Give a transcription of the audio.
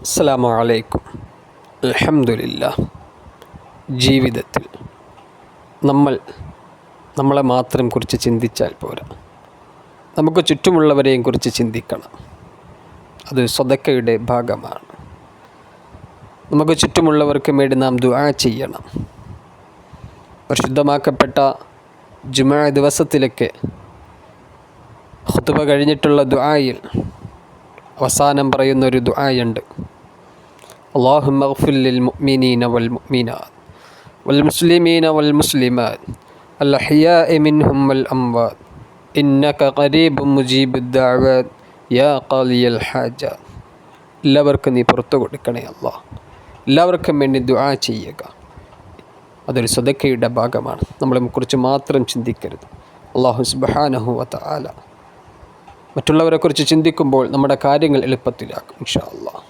അസ്സാം വലൈക്കും അലഹമില്ല ജീവിതത്തിൽ നമ്മൾ നമ്മളെ മാത്രം കുറിച്ച് ചിന്തിച്ചാൽ പോരാ. നമുക്ക് ചുറ്റുമുള്ളവരെയും കുറിച്ച് ചിന്തിക്കണം. അത് സ്വതക്കയുടെ ഭാഗമാണ്. നമുക്ക് ചുറ്റുമുള്ളവർക്ക് വേണ്ടി നാം ദുആ ചെയ്യണം. പരിശുദ്ധമാക്കപ്പെട്ട ജുമാ ദിവസത്തിലൊക്കെ ഖുതുബ കഴിഞ്ഞിട്ടുള്ള ദുആയിൽ അവസാനം പറയുന്ന ഒരു ദുആയുണ്ട്. അള്ളാഹു മഗ്ഫിൽ മുഅ്മിനീന വൽ മുഅ്മിനാത്ത് വൽ മുസ്ലിമീന വൽ മുസ്ലിമാത്ത് الأحياء منهم والأموات إنك قريب مجيب الدعوات يا قاضي الحاجات എല്ലാവർക്കും നീ പുറത്തു കൊടുക്കണേ അല്ല എല്ലാവർക്കും വേണ്ടി ദുആ ചെയ്യുക അതൊരു സ്വതക്കയുടെ ഭാഗമാണ് നമ്മളെ കുറിച്ച് മാത്രം ചിന്തിക്കരുത് അള്ളാഹു സുബ്ഹാനഹു വ തആല മറ്റുള്ളവരെക്കുറിച്ച് ചിന്തിക്കുമ്പോൾ നമ്മുടെ കാര്യങ്ങൾ എളുപ്പത്തിലാക്കും ഇൻഷാ അള്ളാഹ്